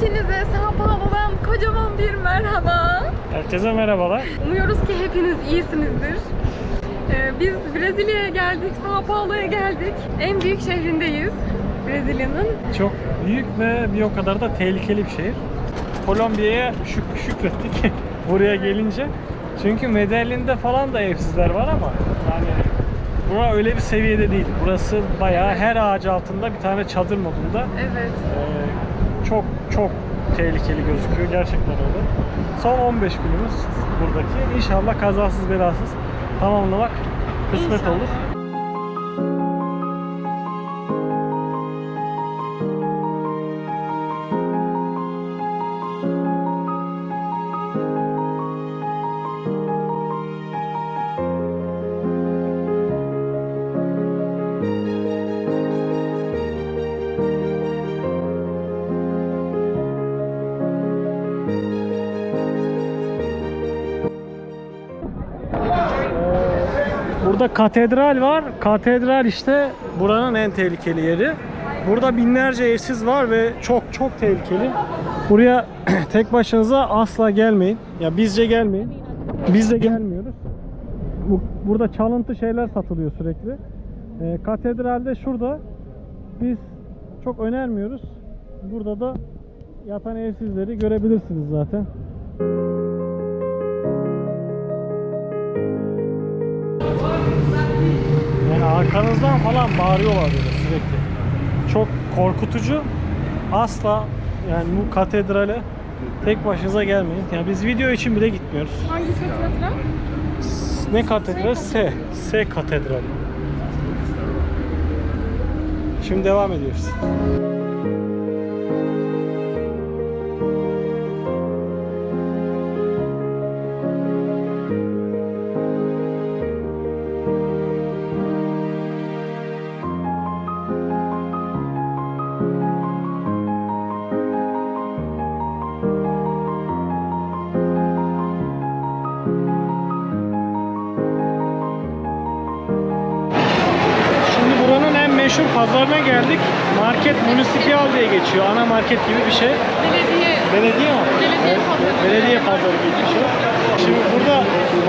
Hepinize Sao Paulo'dan kocaman bir merhaba. Herkese merhabalar. Umuyoruz ki hepiniz iyisinizdir. Ee, biz Brezilya'ya geldik, Sao Paulo'ya geldik. En büyük şehrindeyiz Brezilya'nın. Çok büyük ve bir o kadar da tehlikeli bir şehir. Kolombiya'ya şük şükrettik buraya gelince. Çünkü Medellin'de falan da evsizler var ama yani bura öyle bir seviyede değil. Burası bayağı her ağaç altında bir tane çadır modunda. Evet. Ee, çok çok tehlikeli gözüküyor gerçekten öyle. Son 15 günümüz buradaki. İnşallah kazasız belasız tamamlamak kısmet İnşallah. olur. Burada katedral var. Katedral işte buranın en tehlikeli yeri. Burada binlerce evsiz var ve çok çok tehlikeli. Buraya tek başınıza asla gelmeyin. Ya bizce gelmeyin. Biz de gelmiyoruz. Bu, burada çalıntı şeyler satılıyor sürekli. Ee, katedralde şurada. Biz çok önermiyoruz. Burada da yatan evsizleri görebilirsiniz zaten. Arkanızdan falan bağırıyorlar böyle sürekli. Çok korkutucu. Asla yani bu katedrale tek başınıza gelmeyin. Yani biz video için bile gitmiyoruz. Hangi katedral? Ne katedral? S. S katedrali. Şimdi devam ediyoruz. Meşhur pazarına geldik. Market Municipal diye geçiyor. Ana market gibi bir şey. Belediye. Belediye mi? Belediye pazarı. Belediye pazarı gibi bir şey. Şimdi burada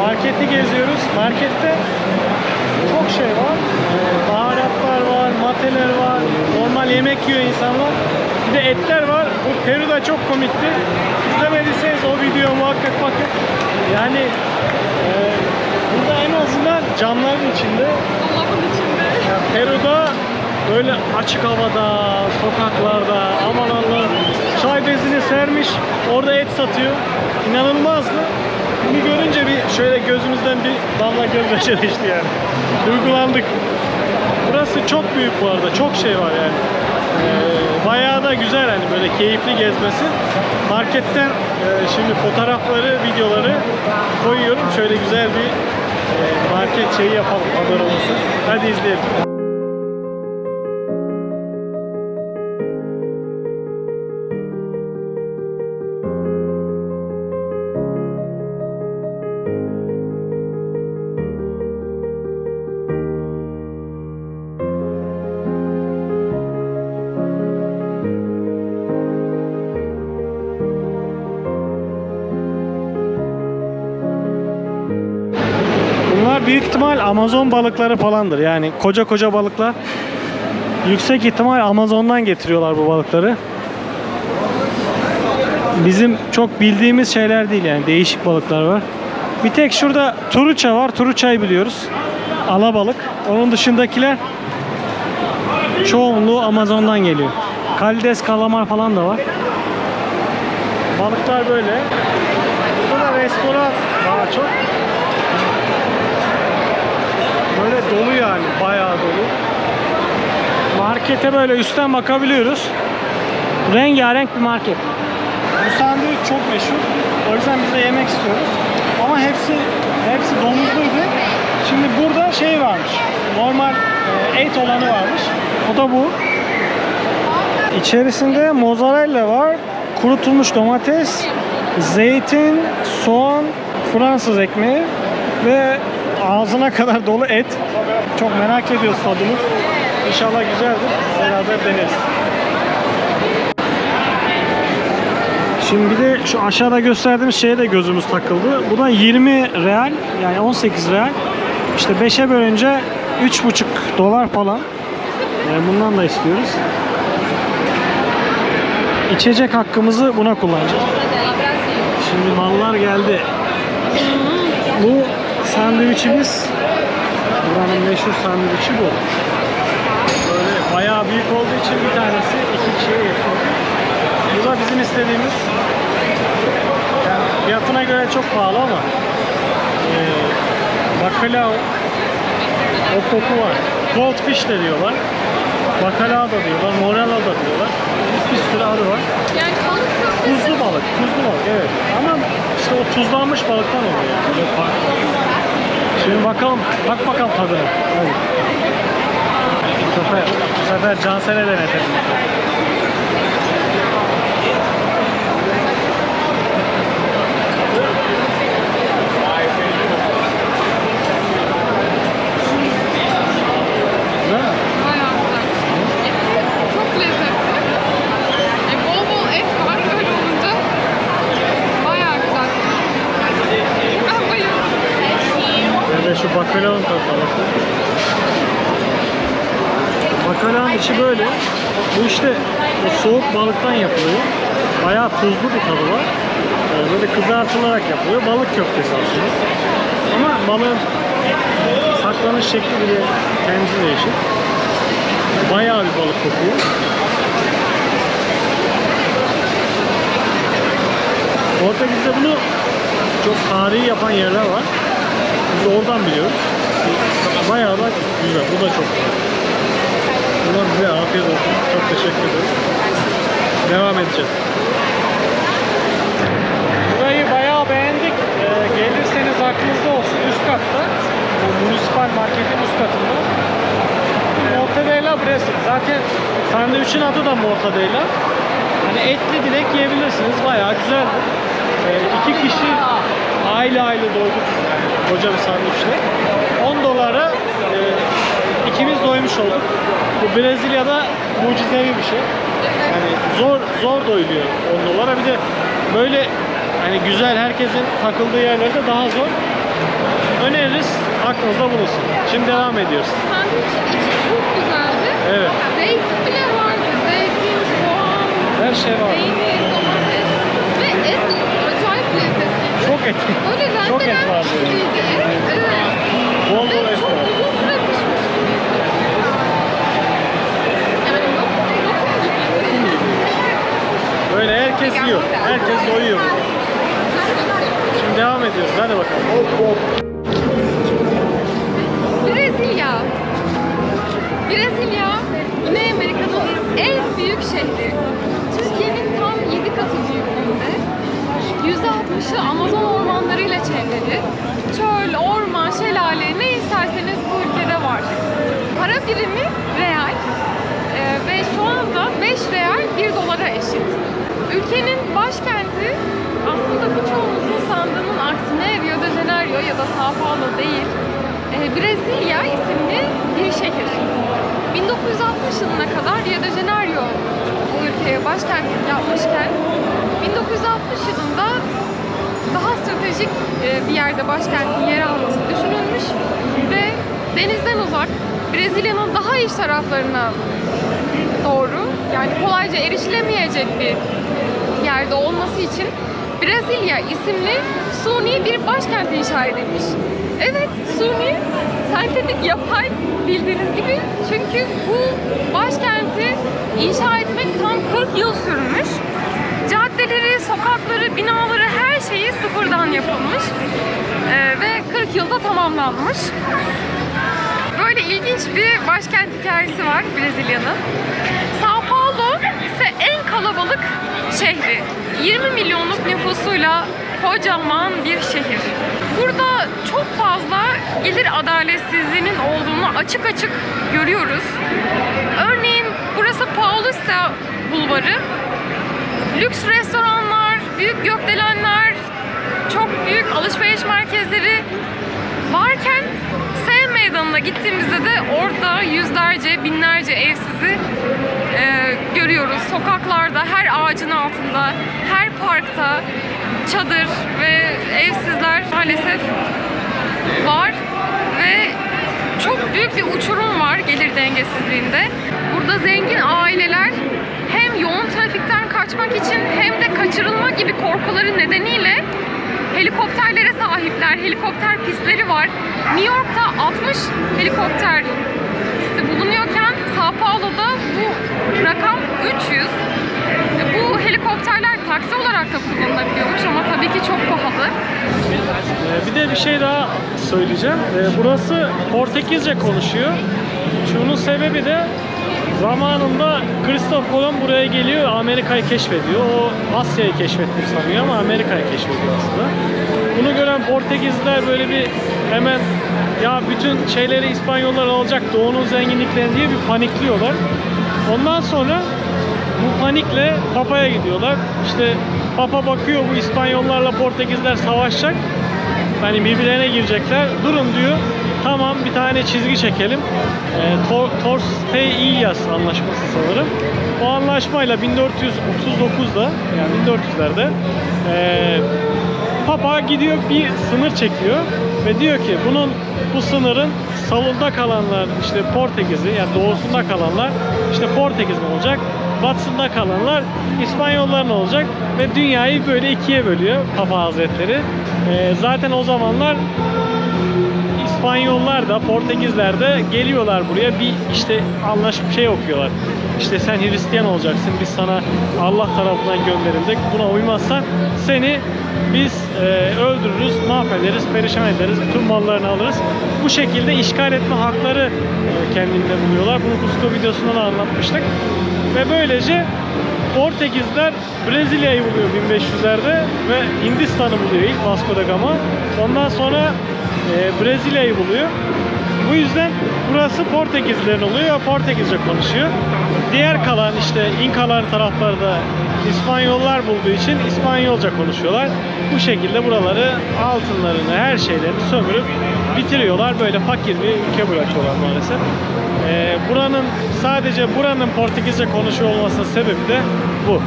marketi geziyoruz. Markette çok şey var. Baharatlar var, mateler var. Normal yemek yiyor insanlar. Bir de etler var. Bu Peru'da çok komikti. İzlemediyseniz o videoya muhakkak bakın. Yani e, burada en azından camların içinde Allah'ın içinde. Böyle açık havada, sokaklarda aman Allah'ım çay bezini sermiş, orada et satıyor. İnanılmazdı. Bunu görünce bir şöyle gözümüzden bir damla gözyaşı geçti yani. Duygulandık. Burası çok büyük bu arada, çok şey var yani. Ee, bayağı da güzel hani böyle keyifli gezmesi. Marketten e, şimdi fotoğrafları, videoları koyuyorum. Şöyle güzel bir e, market şeyi yapalım haber olsun. Hadi izleyelim. Büyük ihtimal Amazon balıkları falandır. Yani koca koca balıklar. Yüksek ihtimal Amazon'dan getiriyorlar bu balıkları. Bizim çok bildiğimiz şeyler değil yani değişik balıklar var. Bir tek şurada turuça var. Turuçayı biliyoruz. Alabalık. Onun dışındakiler çoğunluğu Amazon'dan geliyor. Kalides, kalamar falan da var. Balıklar böyle. Burada da restoran daha çok. Böyle dolu yani bayağı dolu. Markete böyle üstten bakabiliyoruz. Rengarenk bir market. Bu sandviç çok meşhur. O yüzden biz de yemek istiyoruz. Ama hepsi hepsi domuzluydu. Şimdi burada şey varmış. Normal e, et olanı varmış. O da bu. İçerisinde mozzarella var, kurutulmuş domates, zeytin, soğan, Fransız ekmeği ve ağzına kadar dolu et. Çok merak ediyoruz tadını. İnşallah güzeldir. Beraber deneriz. Şimdi bir de şu aşağıda gösterdiğimiz şeye de gözümüz takıldı. Bu da 20 real yani 18 real. İşte 5'e bölünce 3,5 dolar falan. Yani bundan da istiyoruz. İçecek hakkımızı buna kullanacağız. Şimdi mallar geldi. Bu sandviçimiz. Buranın meşhur sandviçi bu. Böyle bayağı büyük olduğu için bir tanesi iki kişiye yetiyor. Bu da bizim istediğimiz. Yani fiyatına göre çok pahalı ama e, bacalao o koku var. Goldfish de diyorlar. Bacalao da diyorlar. Morella da diyorlar. Bir sürü adı var. Yani Tuzlu balık, tuzlu balık evet. Ama işte o tuzlanmış balıktan oluyor. Şimdi bakalım, bak bakalım tadına. Hadi. Bu sefer, bu sefer Cansel'e denetelim. Güzel mi? bayağı güzel. Eti çok lezzetli. E, bol bol et var. Öyle olunca bayağı güzel. Ben bayıldım. Ve de şu bakalaon tadına bakın. Bakalaon içi böyle. Bu işte bu soğuk balıktan yapılıyor. Bayağı tuzlu bir tadı var. Ee, Böyle kızartılarak yapılıyor. Balık köftesi aslında. Ama balığın saklanış şekli bile kendisi değişik. Bayağı bir balık kokuyor. Portekiz'de bunu çok tarihi yapan yerler var. Biz oradan biliyoruz. Bayağı da güzel. Bu da çok güzel. Buna bize afiyet olsun. Çok teşekkür ederim. Devam edeceğiz. Burayı bayağı beğendik. Ee, gelirseniz aklınızda olsun. Üst katta. Bu munisipal marketin üst katında. Mortadella Bresil. Zaten sandviçin adı da Mortadella. Hani etli direkt yiyebilirsiniz. Bayağı güzeldi. Ee, iki kişi aile aile doyduk. Koca bir sandviçle. 10 dolara e, ikimiz doymuş olduk. Bu Brezilya'da mucizevi bir şey. Yani zor zor doyuluyor 10 dolara. Bir de böyle hani güzel herkesin takıldığı yerlerde daha zor. Öneririz. Aklınızda bulunsun. Şimdi devam ediyoruz. Sandviçin içi çok güzeldi. Evet. Zeytin bile vardı. Zeytin, soğan, Her şey var. peynir, domates ve et et. Böyle Çok et var rendelenmiş böyle. gibiydi. Evet. Bol bol et var. Böyle herkes yiyor. Herkes doyuyor. Şimdi devam ediyoruz. Hadi bakalım. Brezilya. Brezilya, Güney Amerika'nın en büyük şehri. Türkiye'nin tam 7 katı büyüklüğünde. %60'ı Amazon ormanlarıyla çevrili. Çöl, orman, şelale ne isterseniz bu ülkede var. Para birimi real Ee, ve şu anda 5 real 1 dolara eşit. Ülkenin başkenti aslında birçoğumuzun sandığının aksine Rio de Janeiro ya da Sao Paulo değil. Ee, Brezilya isimli bir şehir. 1960 yılına kadar Rio de Janeiro bu ülkeye başkentlik yapmışken 1960 yılında daha stratejik e, bir yerde başkentin yer alması düşünülmüş ve denizden uzak Brezilya'nın daha iç taraflarına doğru yani kolayca erişilemeyecek bir yerde olması için Brezilya isimli suni bir başkent inşa edilmiş. Evet suni, sentetik yapay bildiğiniz gibi çünkü bu başkenti inşa etmek tam 40 yıl sürmüş. Caddeleri, sokakları, binaları her şeyi sıfırdan yapılmış Ee, ve 40 yılda tamamlanmış. Böyle ilginç bir başkent hikayesi var Brezilya'nın. Sao Paulo ise en kalabalık şehri. 20 milyonluk nüfusuyla kocaman bir şehir. Çok fazla gelir adaletsizliğinin olduğunu açık açık görüyoruz. Örneğin burası Paulista Bulvarı. Lüks restoranlar, büyük gökdelenler, çok büyük alışveriş merkezleri varken S meydanına gittiğimizde de orada yüzlerce, binlerce evsizi e, görüyoruz. Sokaklarda, her ağacın altında, her parkta çadır ve evsizler maalesef var ve çok büyük bir uçurum var gelir dengesizliğinde. Burada zengin aileler hem yoğun trafikten kaçmak için hem de kaçırılma gibi korkuları nedeniyle helikopterlere sahipler. Helikopter pistleri var. New York'ta 60 helikopter pisti bulunuyorken Sao Paulo'da bu rakam 300. Helikopterler taksi olarak da kullanılabiliyormuş ama tabii ki çok pahalı. Ee, Bir de bir şey daha söyleyeceğim. Ee, Burası Portekizce konuşuyor. Şunun sebebi de zamanında Christoph Kolomb buraya geliyor, Amerika'yı keşfediyor. O Asya'yı keşfettim sanıyor ama Amerika'yı keşfediyor aslında. Bunu gören Portekizliler böyle bir hemen ya bütün şeyleri İspanyollar alacak doğunun zenginliklerini diye bir panikliyorlar. Ondan sonra bu panikle Papa'ya gidiyorlar. İşte Papa bakıyor bu İspanyollarla Portekizler savaşacak. Hani birbirlerine girecekler. Durun diyor. Tamam bir tane çizgi çekelim. E, Tor Torsteias anlaşması sanırım. O anlaşmayla 1439'da yani 1400'lerde e, Papa gidiyor bir sınır çekiyor ve diyor ki bunun bu sınırın salında kalanlar işte Portekiz'i yani doğusunda kalanlar işte Portekiz'in olacak. Batısında kalanlar İspanyolların olacak ve dünyayı böyle ikiye bölüyor Papa Hazretleri. Ee, zaten o zamanlar İspanyollar da Portekizler de geliyorlar buraya bir işte anlaşıp şey okuyorlar. İşte sen Hristiyan olacaksın biz sana Allah tarafından gönderildik. Buna uymazsan seni biz e, öldürürüz, mahvederiz, perişan ederiz, bütün mallarını alırız. Bu şekilde işgal etme hakları e, kendinde buluyorlar. Bunu Cusco videosunda da anlatmıştık. Ve böylece Portekizler Brezilya'yı buluyor 1500'lerde ve Hindistan'ı buluyor ilk Vasco da Gama. Ondan sonra e, Brezilya'yı buluyor. Bu yüzden burası Portekizlerin oluyor ve Portekizce konuşuyor. Diğer kalan işte İnkalar tarafları da İspanyollar bulduğu için İspanyolca konuşuyorlar. Bu şekilde buraları altınlarını, her şeylerini sömürüp bitiriyorlar. Böyle fakir bir ülke bırakıyorlar maalesef. Ee, buranın sadece buranın Portekizce konuşuyor olmasının sebebi de bu.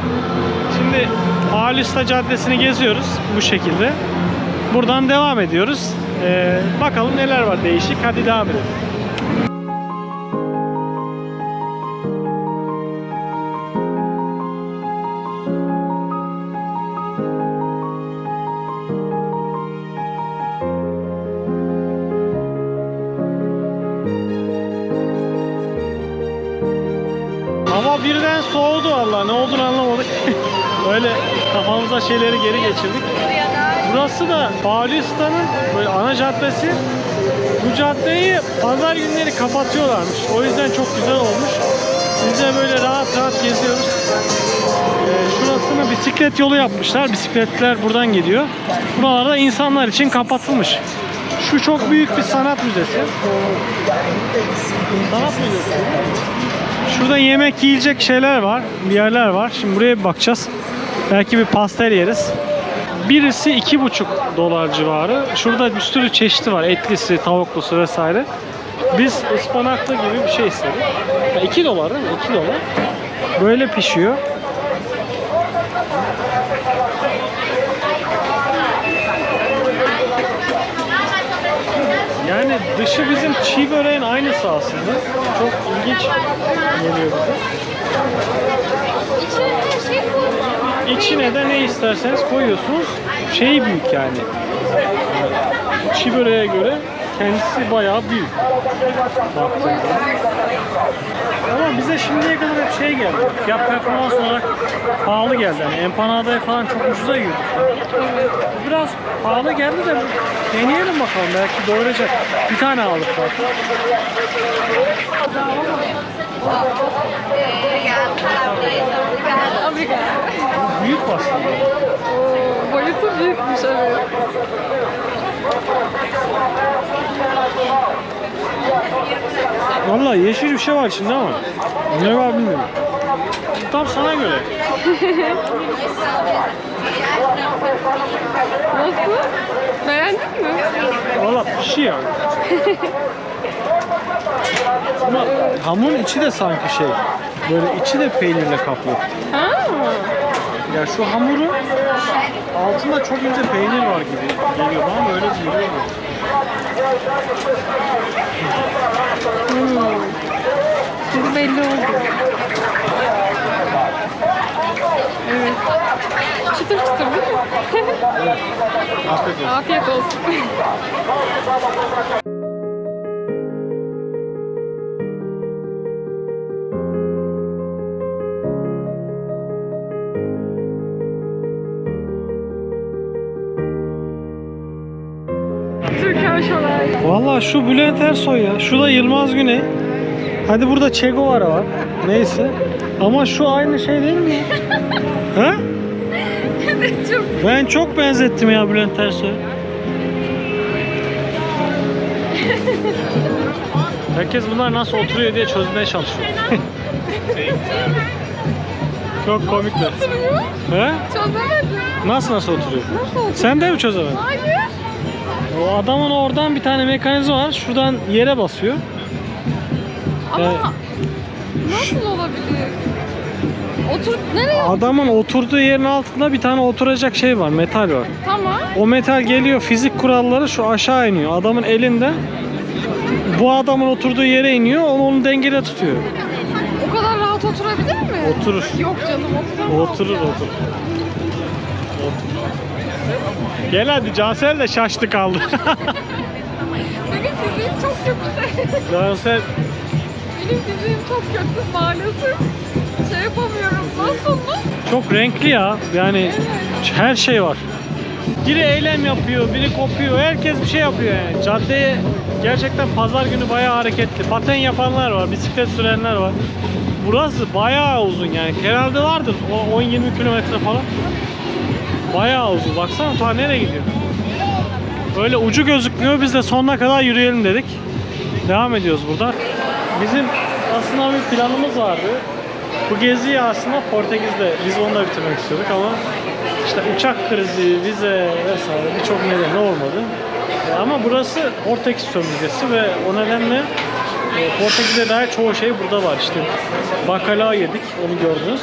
Şimdi Paulista Caddesi'ni geziyoruz bu şekilde. Buradan devam ediyoruz. Ee, bakalım neler var değişik. Hadi devam edelim. Şeyleri geri geçirdik. Burası da Paulista'nın böyle ana caddesi. Bu caddeyi pazar günleri kapatıyorlarmış. O yüzden çok güzel olmuş. Biz de böyle rahat rahat geziyoruz. Ee, şurasını bisiklet yolu yapmışlar. Bisikletler buradan gidiyor. Buralarda insanlar için kapatılmış. Şu çok büyük bir sanat müzesi. Sanat müzesi. Şurada yemek yiyecek şeyler var, bir yerler var. Şimdi buraya bir bakacağız. Belki bir pastel yeriz. Birisi iki buçuk dolar civarı. Şurada bir sürü çeşidi var. Etlisi, tavuklusu vesaire. Biz ıspanaklı gibi bir şey istedik. Ha, 2 dolar değil mi? 2 dolar. Böyle pişiyor. Yani dışı bizim çiğ böreğin aynısı aslında. Çok ilginç geliyor bize. İçine her şey koymuş. İçine de ne isterseniz koyuyorsunuz. Şey büyük yani. Çiğ böreğe göre kendisi bayağı büyük. Baktığınızda. Ama bize şimdiye kadar hep şey geldi. Fiyat performans olarak pahalı geldi. Yani empanadayı falan çok ucuza yiyorduk. Biraz pahalı geldi de deneyelim bakalım. Belki doyuracak. Bir tane aldık zaten. Obrigada. Büyük aslında. Oo, boyutu büyükmüş evet. Vallahi yeşil bir şey var içinde ama ne var bilmiyorum. Tam sana göre. Nasıl? Beğendin mi? Valla pişiyor. Ama hamurun içi de sanki şey. Böyle içi de peynirle kaplı. Ha? Ya şu hamuru altında çok ince peynir var gibi geliyor bana öyle geliyor. Bu belli oldu. Evet. Çıtır çıtır değil mi? Afiyet olsun. Afiyet olsun. Şu Bülent Ersoy ya. Şu da Yılmaz Güney. Hadi burada Che Guevara var. Neyse. Ama şu aynı şey değil mi? ha? Çok Ben çok benzettim ya Bülent Ersoy'a. Herkes bunlar nasıl oturuyor diye çözmeye çalışıyor. çok komikler. oturuyor. He? Çözemedim. Nasıl nasıl oturuyor? Nasıl oturuyor? Sen de mi çözemedin? Hayır. O adamın oradan bir tane mekanizma var. Şuradan yere basıyor. Ama Evet. nasıl olabilir? Otur nereye? Adamın oturduğu yerin altında bir tane oturacak şey var. Metal var. Tamam. O metal geliyor fizik kuralları şu aşağı iniyor. Adamın elinde bu adamın oturduğu yere iniyor. Onu, onu dengede tutuyor. O kadar rahat oturabilir mi? Oturur. Yok canım oturamaz. Oturur ya. oturur. Gel hadi Cansel de şaştı kaldı. Benim fiziğim çok kötü. Cansel Benim fiziğim çok kötü maalesef. Şey yapamıyorum. Nasıl çok renkli ya. Yani her şey var. Biri eylem yapıyor, biri kopuyor. Herkes bir şey yapıyor yani. Caddeye gerçekten pazar günü bayağı hareketli. Paten yapanlar var, bisiklet sürenler var. Burası bayağı uzun yani. Herhalde vardır o 10-20 kilometre falan. Bayağı uzun. Baksana ta nereye gidiyor? Öyle ucu gözükmüyor. Biz de sonuna kadar yürüyelim dedik. Devam ediyoruz burada. Bizim aslında bir planımız vardı. Bu geziyi aslında Portekiz'de, Lizbon'da bitirmek istiyorduk ama işte uçak krizi, vize vesaire birçok nedeni olmadı. Ama burası Portekiz sömürgesi ve o nedenle e, Portekiz'e dair çoğu şey burada var. İşte bakala yedik, onu gördünüz.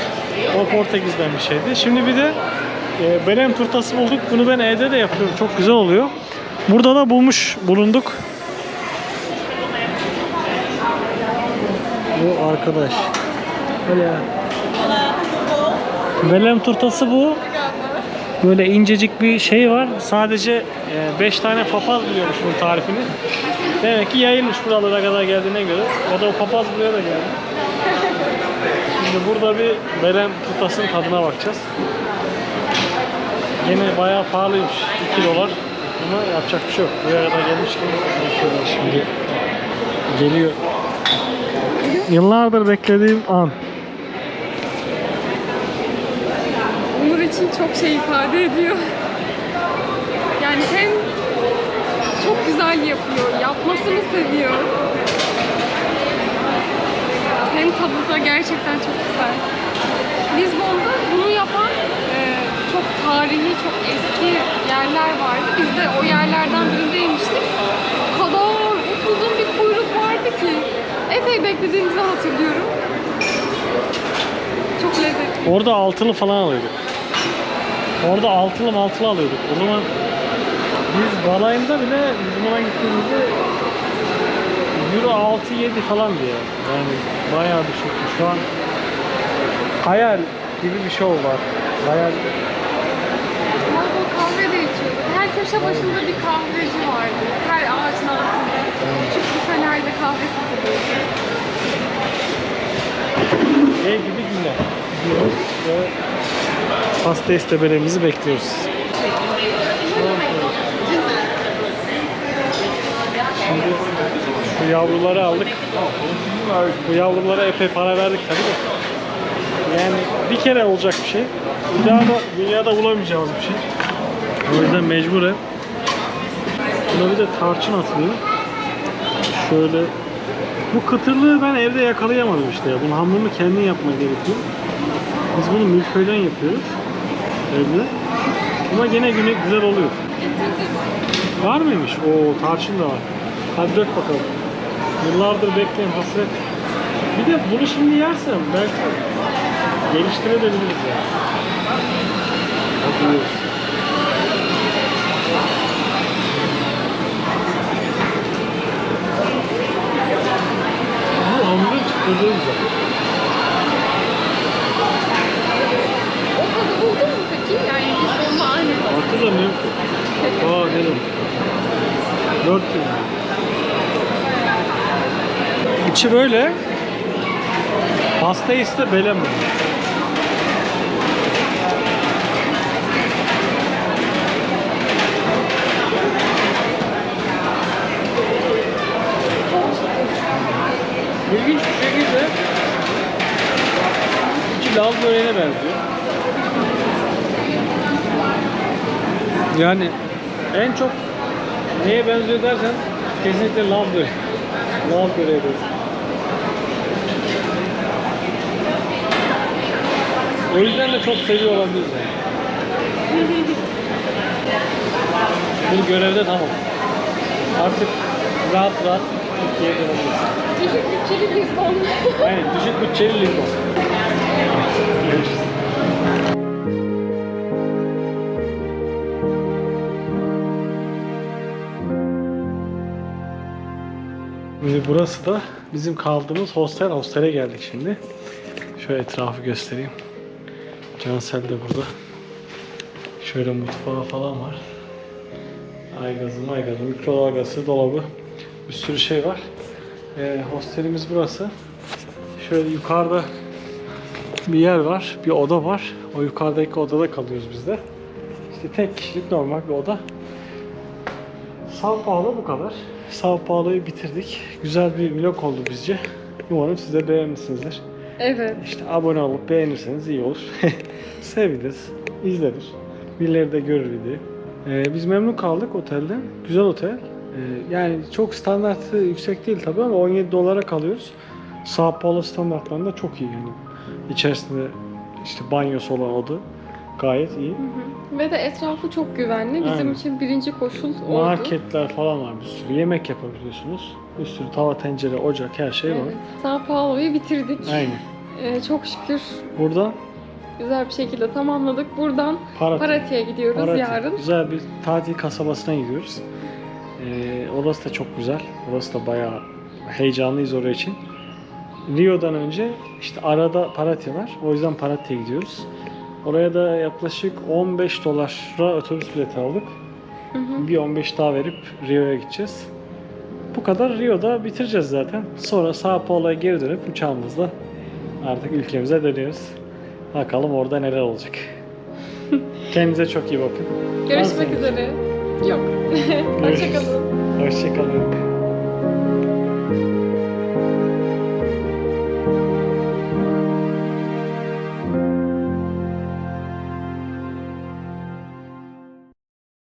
O Portekiz'den bir şeydi. Şimdi bir de e, Belem turtası bulduk. Bunu ben evde de yapıyorum. Çok güzel oluyor. Burada da bulmuş bulunduk. Bu arkadaş. Öyle. Belem turtası bu. Böyle incecik bir şey var. Sadece 5 tane papaz biliyormuş bunun tarifini. Demek ki yayılmış buralara kadar geldiğine göre. O da o papaz buraya da geldi. Şimdi burada bir belem turtasının tadına bakacağız. Yine bayağı pahalıymış. 2 dolar. Ama yapacak bir şey yok. Buraya kadar gelmişken bakıyorlar şimdi. Geliyor. Yıllardır beklediğim an. Onur için çok şey ifade ediyor. Yani hem çok güzel yapıyor, yapmasını seviyor. Hem tadı da gerçekten çok güzel. Lizbon'da bunu yapan tarihi, çok eski yerler vardı. Biz de o yerlerden birindeymiştik. O kadar uzun bir kuyruk vardı ki. Epey beklediğimizi hatırlıyorum. Çok lezzetli. Orada altılı falan alıyorduk. Orada altılı maltılı alıyorduk. O zaman biz balayında bile Lizbon'a gittiğimizde Euro 6-7 falan diye. Yani bayağı düşüktü. Şu an hayal gibi bir şey artık. Hayal kahve de içiyorduk. Her köşe başında bir kahveci vardı. Her ağacın altında. Küçük bir fenerde kahve satılıyordu. ev gibi günler. Gidiyoruz ve pasta istemelerimizi bekliyoruz. Şimdi bu yavruları aldık. Bu yavrulara epey para verdik tabii de. Yani bir kere olacak bir şey. Bir daha da dünyada bulamayacağımız bir şey. O yüzden mecburen. Buna bir de tarçın atılıyor. Şöyle bu kıtırlığı ben evde yakalayamadım işte ya. Bunun hamurunu kendin yapman gerekiyor. Biz bunu milföyden yapıyoruz evde. Ama gene güne güzel oluyor. Var mıymış? Oo tarçın da var. Hadi dök bakalım. Yıllardır bekleyen hasret. Bir de bunu şimdi yersem belki geliştirebiliriz yani. O kadı buldun mu peki? Yani. Hatırlamıyorum. Aa dedim. Dört yıl. İçi böyle. Pasta ise belem. İçi laz böreğine benziyor. Yani en çok neye benziyor dersen kesinlikle lav böreği. Lav böreği benziyor. O yüzden de çok seviyor olabiliriz yani. Bu görevde tamam. Artık rahat rahat Türkiye'ye dönebiliriz. Düşük bütçeli Lisbon. Aynen düşük bütçeli Lisbon. Görüşürüz. Şimdi burası da bizim kaldığımız hostel. Hostele geldik şimdi. Şöyle etrafı göstereyim. Cansel de burada. Şöyle mutfağı falan var. Aygazı, maygazı, mikrodalgası, dolabı. Bir sürü şey var. Ee, hostelimiz burası. Şöyle yukarıda bir yer var, bir oda var. O yukarıdaki odada kalıyoruz biz de. İşte tek kişilik normal bir oda. Sao Paulo bu kadar. Sao Paulo'yu bitirdik. Güzel bir vlog oldu bizce. Umarım siz de beğenmişsinizdir. Evet. İşte abone olup beğenirseniz iyi olur. Seviniriz, izlenir. Birileri de görür videoyu. Ee, biz memnun kaldık otelden. Güzel otel. Ee, yani çok standartı yüksek değil tabii ama 17 dolara kalıyoruz. Sao Paulo standartlarında çok iyi yani. İçerisinde işte banyosu olan oda gayet iyi. Ve de etrafı çok güvenli. Bizim Aynen. için birinci koşul oldu. Marketler falan var bir sürü. Yemek yapabiliyorsunuz. Bir sürü tava, tencere, ocak her şey var. Evet. Sao Paulo'yu bitirdik. Aynen. Ee, çok şükür Burada güzel bir şekilde tamamladık. Buradan Paraty. Paratya'ya gidiyoruz Paraty. yarın. Güzel bir tatil kasabasına gidiyoruz. Ee, orası da çok güzel. Orası da bayağı heyecanlıyız oraya için. Rio'dan önce işte arada Paraty var. O yüzden Paratya'ya gidiyoruz. Oraya da yaklaşık 15 dolara otobüs bileti aldık. Hı hı. Bir 15 daha verip Rio'ya gideceğiz. Bu kadar Rio'da bitireceğiz zaten. Sonra Sao Paulo'ya geri dönüp uçağımızla artık ülkemize dönüyoruz. Bakalım orada neler olacak. Kendinize çok iyi bakın. Görüşmek üzere. Yok. Hoşçakalın. Hoşçakalın.